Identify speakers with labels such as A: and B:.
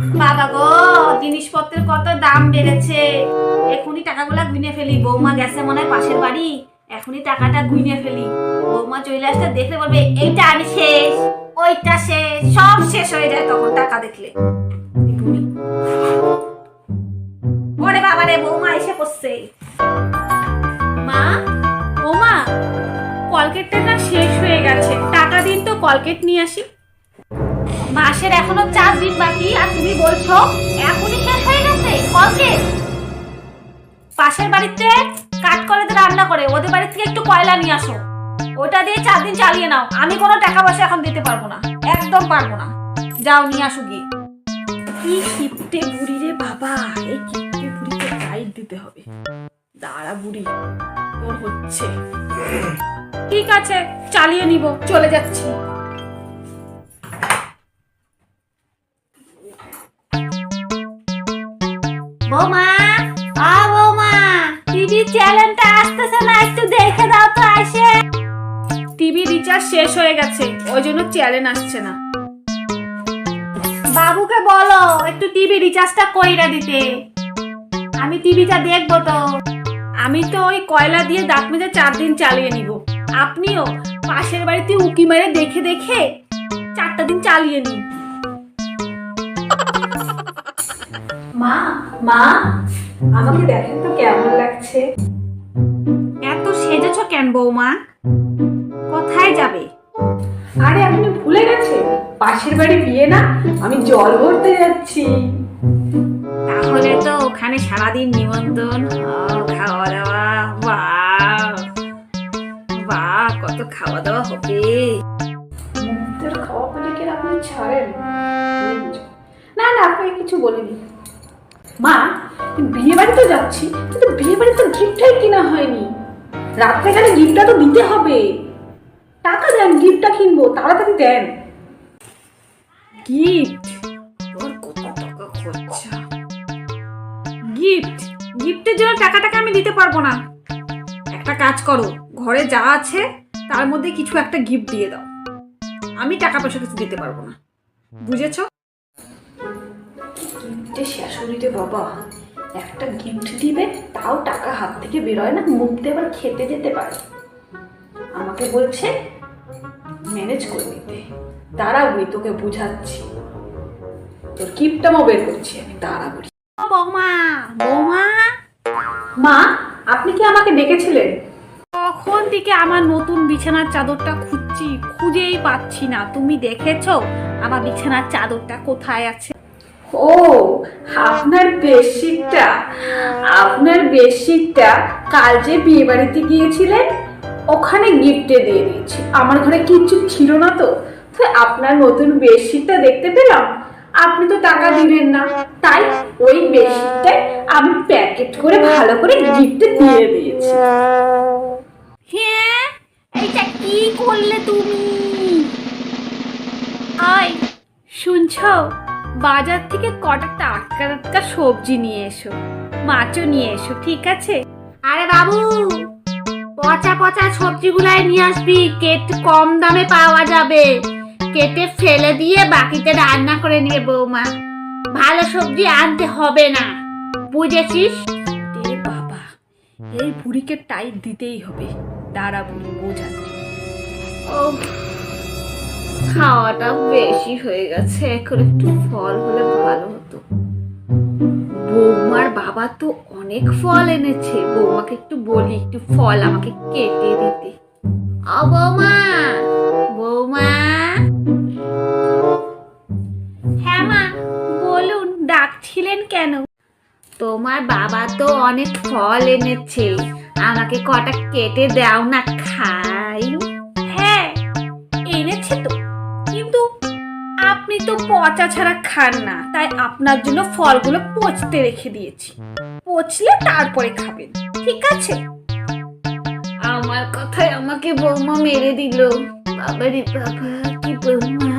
A: বাবা গো, জিনিসপত্রের কত দাম বেড়েছে। এখনই গুনে ফেলি। বৌমা গেছে মনে হয় পাশের বাড়ি। এখনই টাকাটা গুনে ফেলি। বৌমা চলে আসতে দেখলে বলবে, এইটা আমি শেষ, ওইটা শেষ। সব শেষ হয়ে যায় তখন টাকা দেখলে। ওরে বাবা রে, বৌমা এসে পড়ছে। মা ও মা কলকেটটা না শেষ হয়ে গেছে। টাকা দিন তো কলকেট নিয়ে আসি। মাসের এখনও চার দিন বাকি আর তুমি বলছো এখনই শেষ হয়ে গেছে কলকেট পাশের বাড়িতে কাঠ কলেতে রান্না করে, ওদের বাড়ি থেকে একটু কয়লা নিয়ে আসো। ওটা দিয়ে চার দিন চালিয়ে নাও, আমি কোনো টাকা পয়সা এখন দিতে পারব না, একদম পারব না। যাও, নিয়ে আসো গিয়ে। কি কিপটে বুড়ি রে বাবা এই কিপটে বুড়িকে টাইট দিতে হবে। দাঁড়া বুড়ি, তোর হচ্ছে। ঠিক আছে, চালিয়ে নিব, চলে যাচ্ছি। বৌমা আ বৌমা টিভি চ্যানেলটা আসতেছে না একটু দেখে দাও তো আসে। টিভি রিচার্জ শেষ হয়ে গেছে ওই জন্য চ্যানেল আসছে না। বাবুকে বলো একটু টিভি রিচার্জটা কইরা দিতে। আমি টিভিটা দেখব তো। আমি তো ওই কয়লা দিয়ে দাঁত মেজে চার দিন চালিয়ে নিব। আপনিও পাশের বাড়িতে উকি মেরে দেখে দেখে চারটা দিন চালিয়ে নিন। মা আমাকে দেখেন তো কেমন লাগছে। এত সেজেছ কেন বৌমা? কোথায় যাবে?
B: আরে আপনি ভুলে গেছেন পাশের বাড়ি বিয়ে না আমি জল ভরতে যাচ্ছি।
A: তাহলে তো ওখানে সারাদিন নিমন্ত্রণ। খাওয়া দাওয়া বাহ বাহ কত খাওয়া দাওয়া হবে।
B: খাওয়া পেলে কি আপনি ছাড়েন? না না আপনাকে কিছু বলিনি। মা বিয়ে বাড়ি তো যাচ্ছি, কিন্তু বিয়ে বাড়ি তো গিফটটাই কিনা হয়নি। রাত্রে গেলে গিফটটা তো দিতে হবে। টাকা দেন, গিফটটা কিনবো, তাড়াতাড়ি দেন।
A: গিফট? তোর কত টাকা খরচা? গিফট? গিফটের জন্য টাকা টাকা আমি দিতে পারব না। একটা কাজ করো, ঘরে যা আছে, তার মধ্যে কিছু একটা গিফট দিয়ে দাও। আমি টাকা পয়সা কিছু দিতে পারব না। বুঝেছ?
B: গিফটে শাশুড়িরে বাবা একটা গিফট দিবে তাও টাকা হাত থেকে বেরোয় না মুখ দিয়ে আবার খেতে যেতে পারে। আমাকে বলছে ম্যানেজ করে নিতে। বুড়ি তোকে বুঝাচ্ছি। তোর গিফটটাও বের করছি আমি দাঁড়া বুড়ি
A: বৌমা বৌমা।
B: মা আপনি কি আমাকে ডেকেছিলেন?
A: কখন থেকে আমার নতুন বিছানার চাদরটা খুঁজছি খুঁজেই পাচ্ছি না। তুমি দেখেছ? আমার বিছানার চাদরটা কোথায় আছে?
B: ও, আপনার বেডশিটটা আপনার বেডশিটটা কাল যে বিয়ে বাড়িতে গিয়েছিলেন, ওখানে গিফটে দিয়ে দিয়েছি। আমার ঘরে কিচ্ছু ছিল না তো আপনার নতুন বেডশিটটা দেখতে পেলাম। আপনি তো টাকা দিবেন না। তাই ওই বেডশিটটাই আমি প্যাকেট করে ভালো করে গিফটে দিয়ে দিয়েছি।
A: হ্যাঁ? এইটা কি করলে তুমি? আয়, শুনছো? বাজার থেকে কটা টাটকা টাটকা সবজি নিয়ে এসো মাছও নিয়ে এসো ঠিক আছে? আরে বাবু পচা পচা সবজিগুলাই নিয়ে আসবি কেটে কম দামে পাওয়া যাবে। কেটে ফেলে দিয়ে বাকিতে রান্না করে নিয়ে বৌমা। ভালো সবজি আনতে হবে না বুঝেছিস? এ বাবা এই বুড়িকে টাইট দিতেই হবে। দাঁড়া বুড়ি বোঝাচ্ছি ও খাওয়াটা বেশি হয়ে গেছে, এখন একটু ফল হলে ভালো হতো। বৌমার বাবা তো অনেক ফল এনেছে, বৌমাকে একটু বলি, একটু ফল আমাকে কেটে দিতে। বৌমা বৌমা। হ্যাঁ মা, বলুন, ডাকছিলেন কেন? তোমার বাবা তো অনেক ফল এনেছে, আমাকে কটা কেটে দাও না খাই পচা ছাড়া খান না। তাই আপনার জন্য ফলগুলো পচতে রেখে দিয়েছি। পচলে তারপরে খাবেন, ঠিক আছে? আমার কথায় আমাকে বৌমা মেরে দিল। বাবারে বাবা, কি বৌমা।